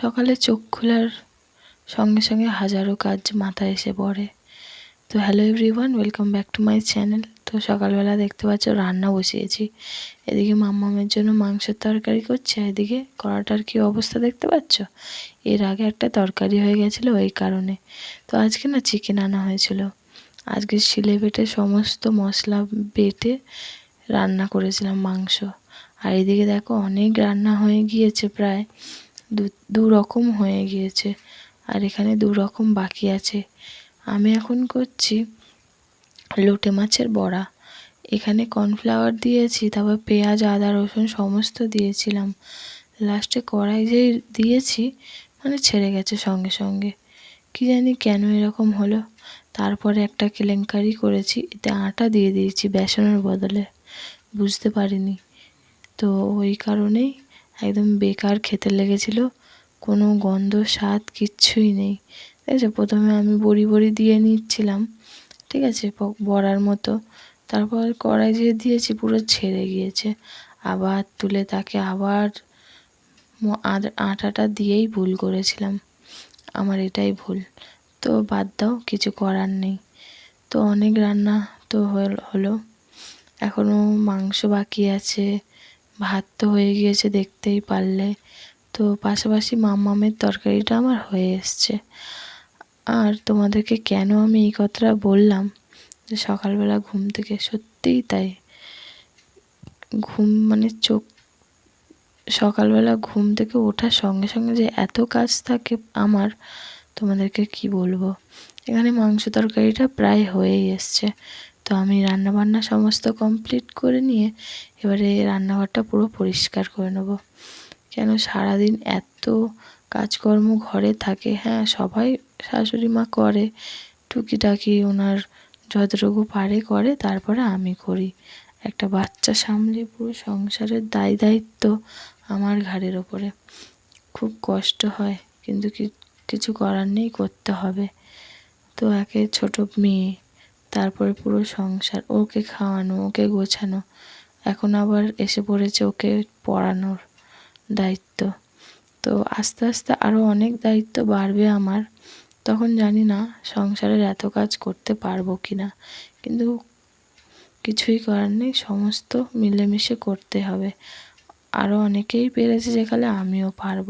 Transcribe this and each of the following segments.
সকালে চোখ খোলার সঙ্গে সঙ্গে হাজারো কাজ মাথায় এসে পড়ে। তো hello everyone welcome back to my channel তো সকালবেলা দেখতে পাচ্ছ রান্না বসিয়েছি। এদিকে মাম্মামের জন্য মাংসের তরকারি করছে এদিকে কড়াটার কি অবস্থা দেখতে পাচ্ছ? এর আগে একটা তরকারি হয়ে গেছিল ওই কারণে। তো আজকে না চিকেন আনা হয়েছিল। আজকে শিলে বেটে সমস্ত মশলা বেটে রান্না করেছিলাম মাংস। আর এদিকে দেখো অনেক রান্না হয়ে গিয়েছে প্রায়। দু রকম হয়ে গিয়েছে। আর এখানে দু রকম বাকি আছে। আমি এখন করছি লোটে মাছের বড়া। এখানে কর্নফ্লাওয়ার দিয়েছি, তারপর পেঁয়াজ, আদা, রসুন সমস্ত দিয়েছিলাম। লাস্টে কড়াই যে দিয়েছি মানে ছেড়ে গেছে সঙ্গে সঙ্গে। কি জানি কেন এরকম হলো। তারপরে একটা কেলেঙ্কারি করেছি এতে আটা দিয়ে দিয়েছি বেসনের বদলে। বুঝতে পারিনি। তো ওই কারণেই একদম বেকার খেতে লেগেছিল। কোনো গন্ধ, স্বাদ কিচ্ছুই নেই। ঠিক আছে, প্রথমে আমি বড়ি বড়ি দিয়ে নিচ্ছিলাম, ঠিক আছে বড়ার মতো। তারপর কড়াই যে দিয়েছি পুরো ছেড়ে গিয়েছে। আবার তুলে তাকে আবার আটাটা দিয়েই ভুল করেছিলাম। আমার এটাই ভুল। তো বাদ দাও, কিছু করার নেই। তো অনেক রান্না তো হলো এখনও মাংস বাকি আছে। ভাত তো হয়ে গিয়েছে দেখতেই পারলে। তো পাশাপাশি মামের তরকারিটা আমার হয়ে এসছে। আর তোমাদেরকে কেন আমি এই কথাটা বললাম? যে সকালবেলা ঘুম থেকে সত্যিই তাই। ঘুম মানে চোখ, সকালবেলা ঘুম থেকে ওঠার সঙ্গে সঙ্গে যে এত কাজ থাকে আমার, তোমাদেরকে কি বলব? এখানে মাংস তরকারিটা প্রায় হয়েই এসছে। তো আমি রান্নাবান্না সমস্ত কমপ্লিট করে নিয়ে এবারে রান্নাঘরটা পুরো পরিষ্কার করে নেব। কেন সারাদিন এত কাজকর্ম ঘরে থাকে হ্যাঁ সবাই শাশুড়ি মা করে, টুকিটাকি ওনার যতটুকু পারে করে, তারপরে আমি করি। একটা বাচ্চা সামলে পুরো সংসারের দায় দায়িত্ব আমার ঘাড়ের ওপরে। খুব কষ্ট হয়, কিন্তু কিছু করার নেই, করতে হবে। তো একে ছোট মেয়ে তারপরে পুরো সংসার, ওকে খাওয়ানো, ওকে গোছানো। এখন আবার এসে পড়েছে ওকে পড়ানোর দায়িত্ব। তো আস্তে আস্তে আরও অনেক দায়িত্ব বাড়বে আমার। তখন জানি না সংসারের এত কাজ করতে পারব কি না কিন্তু কিছুই করার নেই, সমস্ত মিলেমিশে করতে হবে। আরও অনেকেই পেরেছে যেখানে আমিও পারব।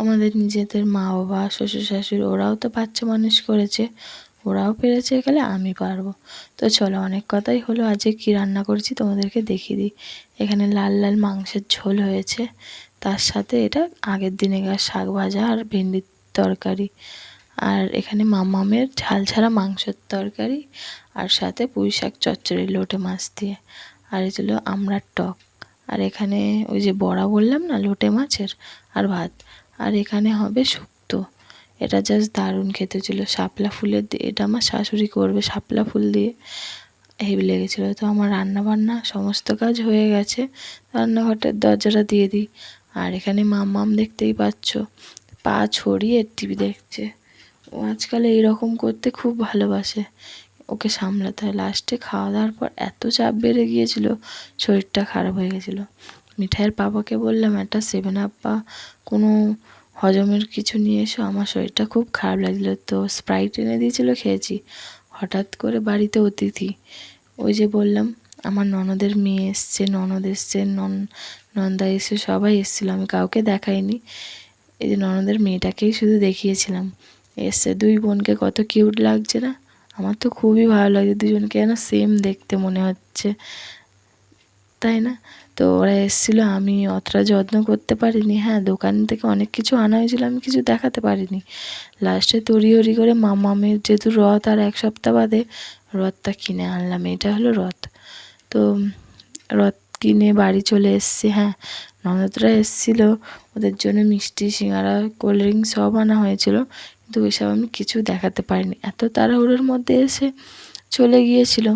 আমাদের নিজেদের মা বাবা শ্বশুর শাশুড়ি, ওরাও তো বাচ্চা মানুষ করেছে। ওরাও পেরেছে এখানে আমি পারব। তো চলো, অনেক কথাই হলো। আজকে কী রান্না করেছি তোমাদেরকে দেখিয়ে দিই। এখানে লাল লাল মাংসের ঝোল হয়েছে। তার সাথে এটা আগের দিনেকার শাক ভাজা আর ভেন্ডির তরকারি। আর এখানে মামামের ঝাল ছাড়া মাংসের তরকারি আর সাথে পুঁই শাক চচ্চড়ি, লোটে মাছ দিয়ে। আর এই ছিল আমড়ার টক। আর এখানে ওই যে বড়া বললাম না, লোটে মাছের আর ভাত। আর এখানে হবে শুক্তো। এটা জাস্ট দারুণ খেতে ছিল শাপলা ফুলের দিয়ে এটা আমার শাশুড়ি করবে শাপলা ফুল দিয়ে। হেভি লেগেছিলো। তো আমার রান্না বান্না সমস্ত কাজ হয়ে গেছে। রান্নাঘরটার দরজাটা দিয়ে দিই। আর এখানে মাম দেখতেই পাচ্ছ। পা ছড়িয়ে টিভি দেখছে। ও আজকাল এইরকম করতে খুব ভালোবাসে। ওকে সামলাতে হয়। লাস্টে খাওয়া দাওয়ার পর এত চাপ বেড়ে গিয়েছিল, শরীরটা খারাপ হয়ে গেছিল। মিঠাইয়ের পাপাকে বললাম, একটা সেভেন আপ বা কোনো হজমের কিছু নিয়ে এসো, আমার শরীরটা খুব খারাপ লাগছিল। তো স্প্রাইট এনে দিয়েছিলো, খেয়েছি। হঠাৎ করে বাড়িতে অতিথি। ওই যে বললাম, আমার ননদের মেয়ে এসছে, ননদ এসছে, নন, নন্দা এসে সবাই এসেছিল, আমি কাউকে দেখাইনি। এই যে ননদের মেয়েটাকেই শুধু দেখিয়েছিলাম। এসছে, দুই বোনকে কত কিউট লাগছে না? আমার তো খুবই ভালো লাগছে দুজনকে যেন সেম দেখতে মনে হচ্ছে। তাই না? তো ওরা এসেছিল, আমি অতটা যত্ন করতে পারিনি। হ্যাঁ দোকান থেকে অনেক কিছু আনা হয়েছিল, আমি কিছু দেখাতে পারিনি। লাস্টে তড়ি তড়িহড়ি করে মামামের যেহেতু রথ আর এক সপ্তাহ বাদে রথটা কিনে আনলাম, এটা হলো রথ। তো রথ কিনে বাড়ি চলে এসছি হ্যাঁ। ননদরা এসেছিল, ওদের জন্য মিষ্টি, সিঙ্গারা, কোল্ড ড্রিঙ্কস সব আনা হয়েছিল, কিন্তু ওইসব আমি কিছু দেখাতে পারিনি। এত তাড়াহুড়োর মধ্যে এসে চলে গিয়েছিল।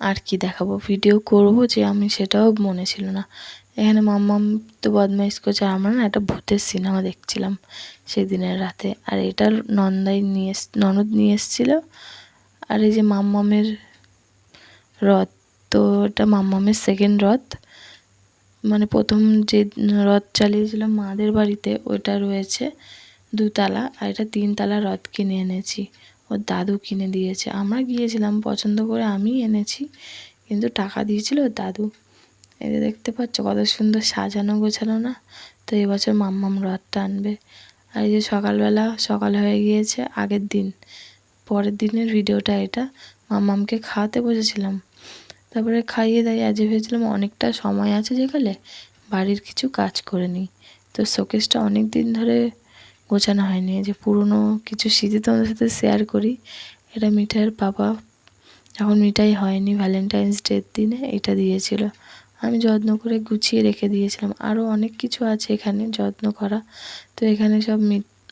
আর কি দেখাবো? ভিডিও করব যে আমি সেটাও মনে ছিল না। এখানে মাম্মাম তো বদমাইশ করছে। আমরা না একটা ভূতের সিনেমা দেখছিলাম সেদিনের রাতে। আর এটা নন্দাই নিয়ে ননদ নিয়ে এসেছিল। আর এই যে মাম্মামের রথ, তো এটা মাম্মামের সেকেন্ড রথ। মানে প্রথম যে রথ চালিয়েছিলাম মাদের বাড়িতে, ওটা রয়েছে দুতলা। আর এটা তিনতলা রথ কিনে এনেছি। ওর দাদু কিনে দিয়েছে। আমরা গিয়েছিলাম, পছন্দ করে আমি এনেছি, কিন্তু টাকা দিয়েছিল ওর দাদু। যে দেখতে পাচ্ছ, কত সুন্দর সাজানো গোছানো না? তো এবছর মাম্মাম রথটা আনবে। আর এই যে সকালবেলা, সকাল হয়ে গিয়েছে, আগের দিন। পরের দিনের ভিডিওটা এটা। মাম্মামকে খাওয়াতে বসেছিলাম। তারপরে খাইয়ে দাইয়ে আজ ভেবেছিলাম অনেকটা সময় আছে যেখানে বাড়ির কিছু কাজ করে নিই। তো শোকেসটা অনেক দিন ধরে গোছানো হয়নি। যে পুরনো কিছু স্মৃতি তোমাদের সাথে শেয়ার করি। এটা মিঠাইয়ের বাবা। যখন মিঠাই হয়নি ভ্যালেন্টাইন্স ডের দিনে, এটা দিয়েছিল। আমি যত্ন করে গুছিয়ে রেখে দিয়েছিলাম। আরও অনেক কিছু আছে এখানে যত্ন করা। তো এখানে সব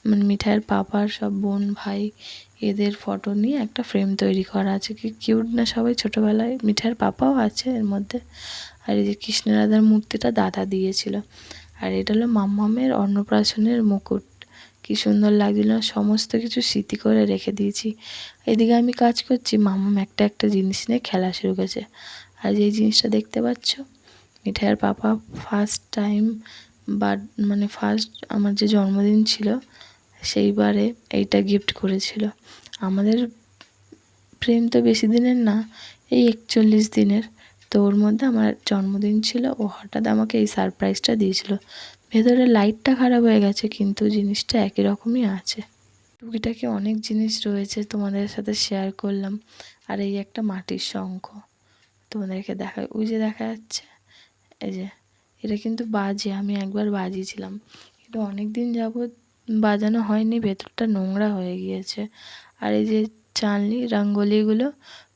মানে মিঠাইয়ের পাপার সব বোন, ভাই, এদের ফটো নিয়ে একটা ফ্রেম তৈরি করা আছে। কি কিউট না সবাই ছোটোবেলায় মিঠাইয়ের পাপাও আছে এর মধ্যে। আর এই যে কৃষ্ণ রাধার মূর্তিটা দাদা দিয়েছিল। আর এটা হলো মাম্মামের অন্নপ্রাশনের মুকুট। কি সুন্দর লাগছিল। সমস্ত কিছু স্মৃতি করে রেখে দিয়েছি। এদিকে আমি কাজ করছি মাম্মাম একটা একটা জিনিস নিয়ে খেলা শুরু করেছে। আর এই জিনিসটা দেখতে পাচ্ছ মিঠাইয়ের পাপা ফার্স্ট টাইম বার্থ মানে ফার্স্ট আমার যে জন্মদিন ছিল, সেইবারে এইটা গিফট করেছিল। আমাদের প্রেম তো বেশি দিনের না, এই একচল্লিশ দিনের। তো ওর মধ্যে আমার জন্মদিন ছিল, ও হঠাৎ আমাকে এই সারপ্রাইজটা দিয়েছিল। ভেতরে লাইটটা খারাপ হয়ে গেছে, কিন্তু জিনিসটা একই রকমই আছে। টুকিটাকি অনেক জিনিস রয়েছে তোমাদের সাথে শেয়ার করলাম। আর এই একটা মাটির শঙ্খ তোমাদেরকে দেখা, ওই যে দেখা যাচ্ছে, এই যে, এটা কিন্তু বাজে, আমি একবার বাজিয়েছিলাম। কিন্তু অনেক দিন যাবৎ বাজানো হয়নি, ভেতরটা নোংরা হয়ে গিয়েছে। আর এই যে চালনি, রঙ্গোলিগুলো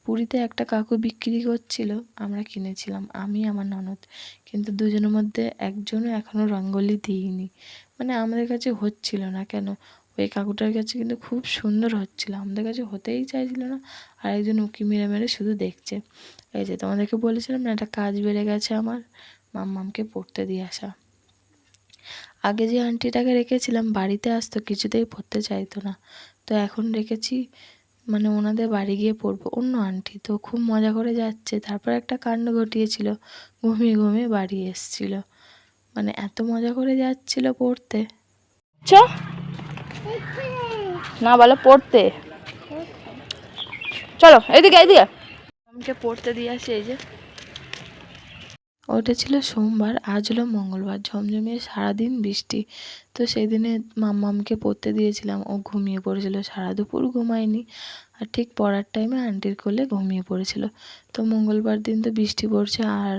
পুরীতে একটা কাকু বিক্রি করছিল, আমরা কিনেছিলাম, আমি, আমার ননদ। কিন্তু দুজনের মধ্যে একজনও এখনও রঙ্গোলি দিইনি। মানে আমাদের কাছে হচ্ছিল না কেন? ওই কাকুটার কাছে কিন্তু খুব সুন্দর হচ্ছিল। আমাদের কাছে হতেই চাইছিল না, আর একজন উকি মেরে মেরে শুধু দেখছে। এই যে তোমাদেরকে বলেছিলাম না, একটা কাজ বেড়ে গেছে আমার, মাম্মামকে পড়তে দিয়ে আসা। আগে যে আন্টিটাকে রেখেছিলাম, বাড়িতে আসতো, কিছুতেই পড়তে চাইতো না। তো এখন রেখেছি মানে ওনাদের বাড়ি গিয়ে পড়ব। অন্য আন্টি তো খুব মজা করে যাচ্ছে। তারপর একটা কাণ্ড ঘটিয়েছিল ঘুমিয়ে ঘুমিয়ে বাড়ি এসছিল। মানে এত মজা করে যাচ্ছিল পড়তে। চ। না বলো পড়তে। চলো এদিকে এদিকে। আমাকে পড়তে দিয়ে আসে এই যে। ওটা ছিল সোমবার, আজ হলো মঙ্গলবার, ঝমঝমিয়ে সারাদিন বৃষ্টি। তো সেই দিনে মাম্মামকে পড়তে দিয়েছিলাম, ও ঘুমিয়ে পড়েছিল, সারা দুপুর ঘুমায়নি। আর ঠিক পড়ার টাইমে আন্টির কোলে ঘুমিয়ে পড়েছিল। তো মঙ্গলবার দিন তো বৃষ্টি পড়ছে, আর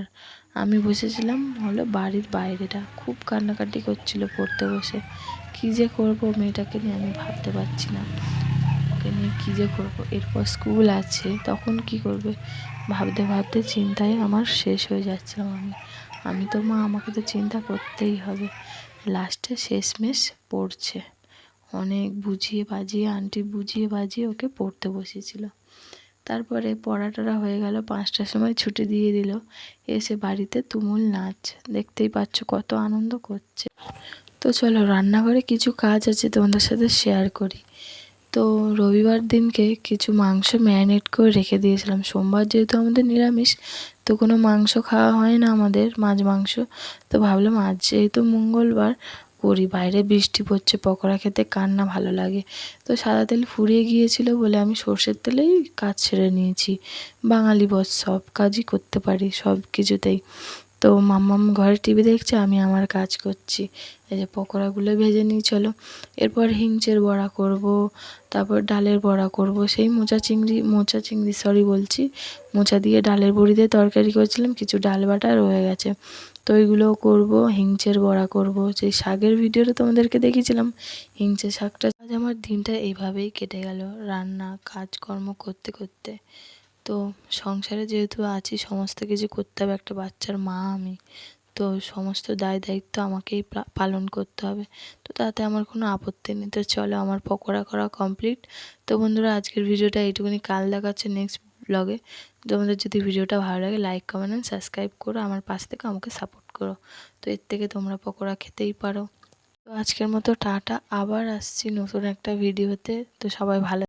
আমি বসেছিলাম হলো বাড়ির বাইরেটা। খুব কান্নাকাটি করছিল পড়তে বসে। কী যে করব মেয়েটাকে নিয়ে আমি ভাবতে পারছি না। ওকে নিয়ে কী যে করব? এরপর স্কুল আছে, তখন কি করবে? ভাবতে ভাবতে চিন্তায় আমার শেষ হয়ে যাচ্ছিলাম আমি। আমি তো মা, আমাকে তো চিন্তা করতেই হবে। লাস্টে শেষমেশ পড়ছে। অনেক বুঝিয়ে বাজিয়ে, আন্টি বুঝিয়ে বাজিয়ে ওকে পড়তে বসেছিল। তারপরে পড়াটরা হয়ে গেল, পাঁচটার সময় ছুটি দিয়ে দিল। এসে বাড়িতে তুমুল নাচ। দেখতেই পাচ্ছ কত আনন্দ করছে। তো চলো, রান্নাঘরে কিছু কাজ আছে তোমাদের সাথে শেয়ার করি। তো রবিবার দিনকে কিছু মাংস ম্যারিনেট করে রেখে দিয়েছিলাম। সোমবার যেহেতু আমাদের নিরামিষ, তো কোনো মাংস খাওয়া হয় না আমাদের, মাছ মাংস। তো ভাবলাম আজ যেহেতু মঙ্গলবার, করি। বাইরে বৃষ্টি পড়ছে, পকোড়া খেতে কার না ভালো লাগে। তো সাদা তেল ফুরিয়ে গিয়েছিল বলে আমি সর্ষের তেলেই কাজ ছেড়ে নিয়েছি। বাঙালি বস, সব কাজই করতে পারি, সব কিছুতেই। তো মাম্মাম ঘরে টিভি দেখছে, আমি আমার কাজ করছি। এই যে পকোড়াগুলো ভেজে নিই, চলো। এরপর হিংচের বড়া করব, তারপর ডালের বড়া করব। সেই মোচা চিংড়ি মোচা চিংড়ি সরি বলছি, মোচা দিয়ে ডালের বড়ি দিয়ে তরকারি করেছিলাম, কিছু ডাল বাটা রয়ে গেছে। তো ওইগুলোও করব হিংচের বড়া করব। সেই শাকের ভিডিওটা তোমাদেরকে দেখিয়েছিলাম হিংচে শাকটা আজ আমার দিনটা এইভাবেই কেটে গেল। রান্না, কাজকর্ম করতে করতে। তো সংসারে যেহেতু আছি, সমস্ত কিছু করতে হবে, একটা বাচ্চার মা আমি। তো সমস্ত দায় দায়িত্ব আমাকেই পালন করতে হবে। তো তাতে আমার কোনো আপত্তি নেই। তো চলো আমার পকোড়া করা কমপ্লিট তো বন্ধুরা, আজকের ভিডিওটা এইটুকুনি। কাল দেখাচ্ছে নেক্সট ব্লগে তোমাদের যদি ভিডিওটা ভালো লাগে লাইক কমেন্ট অ্যান্ড সাবস্ক্রাইব করো। আমার পাশ থেকে আমাকে সাপোর্ট করো। তো এর থেকে তোমরা পকোড়া খেতেই পারো। তো আজকের মতো টাটা। আবার আসছি নতুন একটা ভিডিওতে। তো সবাই ভালো